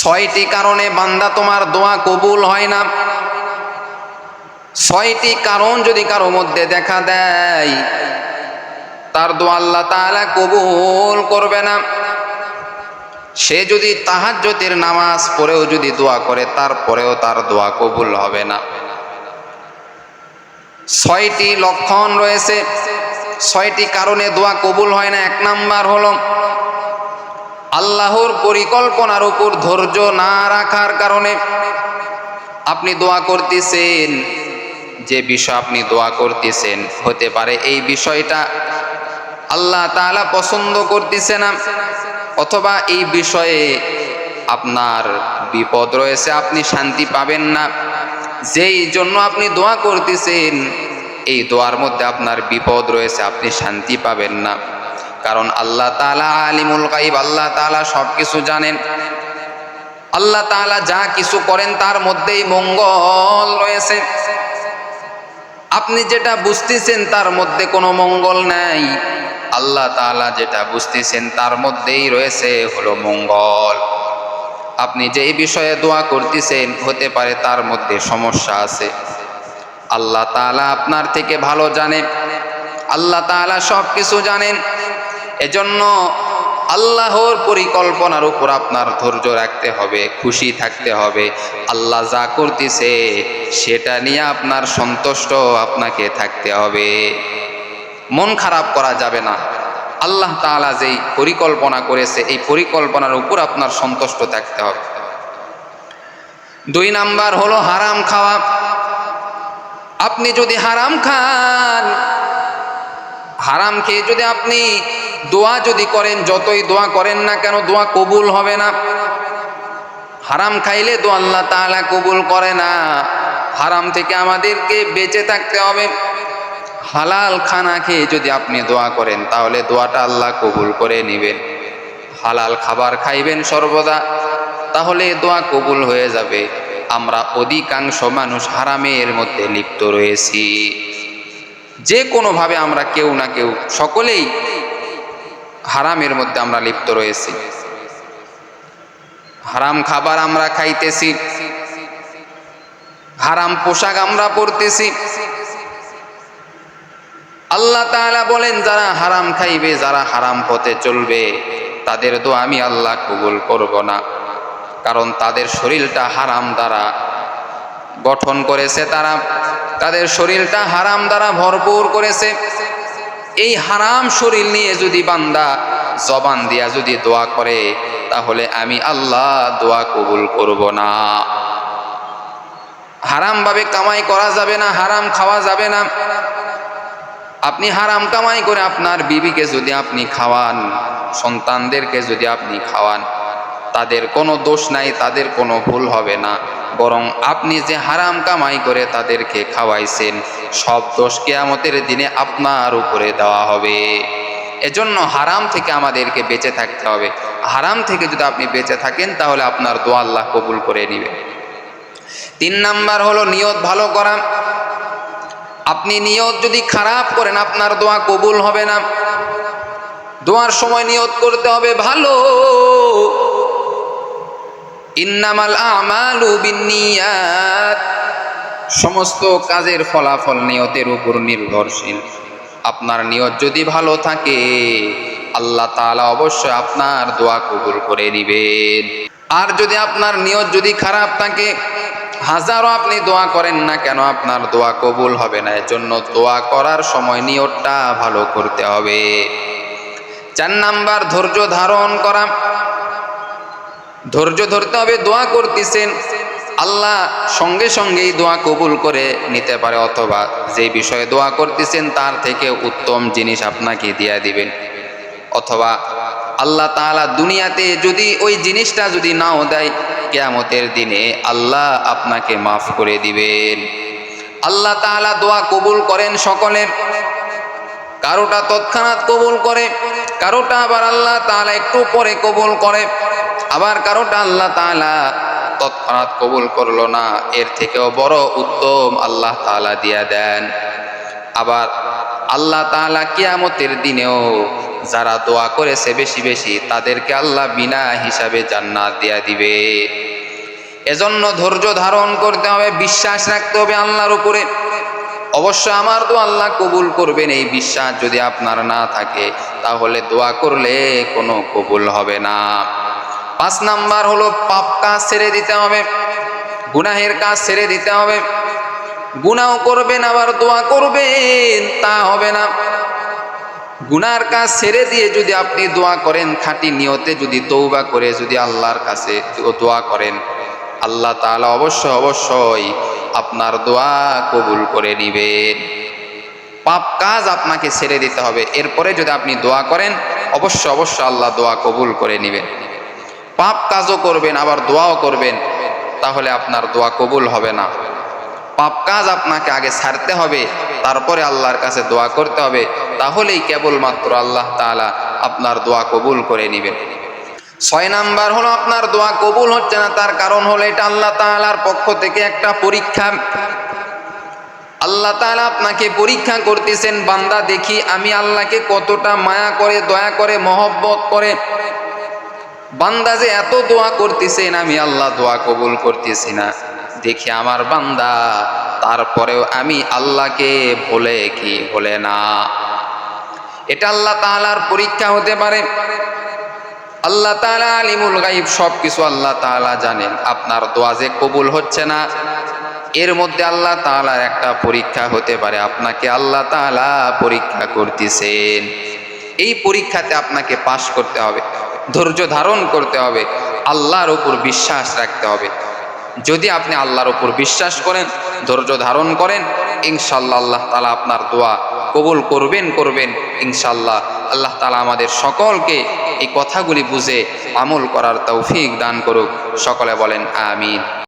ছয়টি কারণে বান্দা তোমার দোয়া কবুল হয় না। ছয়টি কারণ যদি কারও মধ্যে দেখা দেয়, তার দোয়া আল্লাহ তাআলা কবুল করবে না। সে যদি তাহাজ্জতের নামাজ পড়েও যদি দোয়া করে, তারপরেও তার দোয়া কবুল হবে না। ছয়টি লক্ষণ রয়েছে। ছয়টি কারণে দোয়া কবুল হয় না। এক নাম্বার হলো আল্লাহর পরিকল্পনার উপর ধৈর্য না রাখার কারণে আপনি দোয়া করতেছেন, যে বিষয় আপনি দোয়া করতেছেন হতে পারে এই বিষয়টা আল্লাহ তাআলা পছন্দ করতেছে না, অথবা এই বিষয়ে আপনার বিপদ রয়েছে, আপনি শান্তি পাবেন না। যেই জন্য আপনি দোয়া করতেছেন, এই দোয়ার মধ্যে আপনার বিপদ রয়েছে, আপনি শান্তি পাবেন না। কারণ আল্লাহ তাআলা আলিমুল গাইব আল্লাহ তাআলা সব কিছু জানেন। আল্লাহ তাআলা যা কিছু করেন তার মধ্যেই মঙ্গল রয়েছে। আপনি যেটা বুঝতেছেন তার মধ্যে কোনো মঙ্গল নাই। আল্লাহ তাআলা যেটা বুঝতেছেন তার মধ্যেই রয়েছে হলো মঙ্গল। আপনি যেই বিষয়ে দোয়া করতেছেন, হতে পারে তার মধ্যে সমস্যা আছে। আল্লাহ তাআলা আপনার থেকে ভালো জানে। আল্লাহ তাআলা সব কিছু জানেন। এজন্য আল্লাহর পরিকল্পনার উপর আপনার ধৈর্য রাখতে হবে, খুশি থাকতে হবে। আল্লাহ যা করতেছে, সেটা নিয়ে আপনার সন্তুষ্ট আপনাকে থাকতে হবে। মন খারাপ করা যাবে না। আল্লাহ তাআলা যেই পরিকল্পনা করেছে, এই পরিকল্পনার উপর আপনার সন্তুষ্ট থাকতে হবে। দুই নাম্বার হলো হারাম খাওয়া। আপনি যদি হারাম খান হারাম খেয়ে যদি আপনি দোয়া যদি করেন, যতই দোয়া করেন না কেন, দোয়া কবুল হবে না। হারাম খাইলে দোয়া আল্লাহ তাআলা কবুল করে না। হারাম থেকে আমাদেরকে বেঁচে থাকতে হবে। হালাল খানা খেয়ে যদি আপনি দোয়া করেন, তাহলে দোয়াটা আল্লাহ কবুল করে নেবেন। হালাল খাবার খাইবেন সর্বদা, তাহলে দোয়া কবুল হয়ে যাবে। আমরা অধিকাংশ মানুষ হারামের মধ্যে লিপ্ত রয়েছি। যে কোনোভাবে আমরা কেউ না কেউ সকলেই হারামের মধ্যে আমরা লিপ্ত রয়েছি। হারাম খাবার আমরা খাইতেছি। হারাম পোশাক আমরা পরতেছি। আল্লাহ তাআলা বলেন, যারা হারাম খাইবে, যারা হারাম পথে চলবে, তাদের তো আমি আল্লাহ কবুল করব না। কারণ তাদের শরীরটা হারাম দ্বারা গঠন করেছে তারা। তাদের শরীরটা হারাম দ্বারা ভরপুর করেছে। এই হারাম শরীর নিয়ে যদি বান্দা জবান দিয়া যদি দোয়া করে, তাহলে আমি আল্লাহ দোয়া কবুল করব না। হারামভাবে কামাই করা যাবে না, হারাম খাওয়া যাবে না। আপনি হারাম কামাই করে আপনার বিবিকে যদি আপনি খাওয়ান, সন্তানদেরকে যদি আপনি খাওয়ান তাদের কোনো দোষ নাই, তাদের কোনো ভুল হবে না। বরং আপনি যে হারাম কামাই করে তাদেরকে খাওয়াইছেন, সব দোষ কেয়ামতের দিনে আপনার উপরে দেওয়া হবে। এজন্য হারাম থেকে আমাদেরকে বেঁচে থাকতে হবে। হারাম থেকে যদি আপনি বেঁচে থাকেন, তাহলে আপনার দোয়া আল্লাহ কবুল করে নেবে। তিন নাম্বার হলো নিয়ত ভালো করা। আপনি নিয়ত যদি খারাপ করেন, আপনার দোয়া কবুল হবে না। দোয়ার সময় নিয়ত করতে হবে ভালো। আমালু বিন্নিয়াত। সমস্ত কাজের ফলাফল নিয়তের উপর নির্ভরশীল। আপনার নিয়ত যদি ভালো থাকে, আল্লাহ তাআলা অবশ্যই আপনার দোয়া কবুল করে নেবেন। আর যদি আপনার নিয়ত যদি খারাপ থাকে হাজারও আপনি দোয়া করেন না কেন, আপনার দোয়া কবুল হবে না। এজন্য দোয়া করার সময় নিয়তটা ভালো করতে হবে। চার নাম্বার, ধৈর্য ধারণ করা। ধৈর্য ধরতে হবে, দোয়া করতেছেন। আল্লাহ সঙ্গে সঙ্গেই দোয়া কবুল করে নিতে পারে, অথবা যে বিষয়ে দোয়া করতেছেন তার থেকে উত্তম জিনিস আপনাকে দিয়া দিবেন। অথবা আল্লাহ তাআলা দুনিয়াতে যদি ওই জিনিসটা যদি নাও দেয়, কেয়ামতের দিনে আল্লাহ আপনাকে মাফ করে দিবেন। আল্লাহ তাআলা দোয়া কবুল করেন সকলের, কারোটা তৎক্ষণাৎ কবুল করে কারোটা আবার আল্লাহ তাআলা একটু পরে কবুল করে, আবার কারোটা আল্লাহ তালা তৎক্ষণাৎ কবুল করল না। এর থেকেও বড় উত্তম আল্লাহ তাআলা দিয়া দেন। আবার আল্লাহ তাআলা কিয়ামতের দিনেও যারা দোয়া করেছে বেশি বেশি, তাদেরকে আল্লাহ বিনা হিসাবে জান্নাত দিয়া দিবে। এজন্য ধৈর্য ধারণ করতে হবে, বিশ্বাস রাখতে হবে আল্লাহর উপরে। অবশ্য আমার দোয়া আল্লাহ কবুল করবেন এই বিশ্বাস যদি আপনার না থাকে, তাহলে দোয়া করলে কোনো কবুল হবে না। পাঁচ নাম্বার হলো, পাপ কাজ ছেড়ে দিতে হবে, গুনাহের কাজ ছেড়ে দিতে হবে। গুনাও করবেন, আবার দোয়া করবেন, তা হবে না। গুনার কাজ ছেড়ে দিয়ে যদি আপনি দোয়া করেন, খাঁটি নিয়তে যদি তৌবা করে যদি আল্লাহর কাছে দোয়া করেন, আল্লাহ তাআলা অবশ্য অবশ্যই আপনার দোয়া কবুল করে নিবেন। পাপ কাজ আপনাকে ছেড়ে দিতে হবে। এরপরে যদি আপনি দোয়া করেন, অবশ্য অবশ্য আল্লাহ দোয়া কবুল করে নেবেন। পাপ কাজও করবেন, আবার দোয়াও করবেন, তাহলে আপনার দোয়া কবুল হবে না। পাপ কাজ আপনাকে আগে ছাড়তে হবে, তারপরে আল্লাহর কাছে দোয়া করতে হবে, তাহলেই কেবলমাত্র আল্লাহ তাআলা আপনার দোয়া কবুল করে নেবেন। ছয় নাম্বার হলো আপনার দোয়া কবুল হচ্ছে না, তার কারণ হলো এটা আল্লাহ তাআলার পক্ষ থেকে একটা পরীক্ষা। আল্লাহ তাআলা আপনাকে পরীক্ষা করতেছেন, বান্দা দেখি আমি আল্লাহকে কতটা মায়া করে, দয়া করে, মহব্বত করে। বান্দা যে এত দোয়া করতেছেন, আমি আল্লাহ দোয়া কবুল করতেছি না। দেখি আমার বান্দা, তারপরেও আমি আল্লাহকে ভুলে কি ভুলে না। এটা আল্লাহ তাআলার পরীক্ষা হতে পারে। আল্লাহ তাআলা আলিমুল গাইব সব কিছু আল্লাহ তাআলা জানেন। আপনার দোয়া যে কবুল হচ্ছে না, এর মধ্যে আল্লাহ তাআলার একটা পরীক্ষা হতে পারে। আপনাকে আল্লাহ তাআলা পরীক্ষা করতেছেন। এই পরীক্ষাতে আপনাকে পাশ করতে হবে, ধৈর্য ধারণ করতে হবে, আল্লাহর ওপর বিশ্বাস রাখতে হবে। যদি আপনি আল্লাহর ওপর বিশ্বাস করেন, ধৈর্য ধারণ করেন ইনশাল্লাহ আল্লাহ তালা আপনার দোয়া কবুল করবেন করবেন। ইনশাল্লাহ আল্লাহ তালা আমাদের সকলকে এই কথাগুলি বুঝে আমল করার তৌফিক দান করুক। সকলে বলেন, আমিন।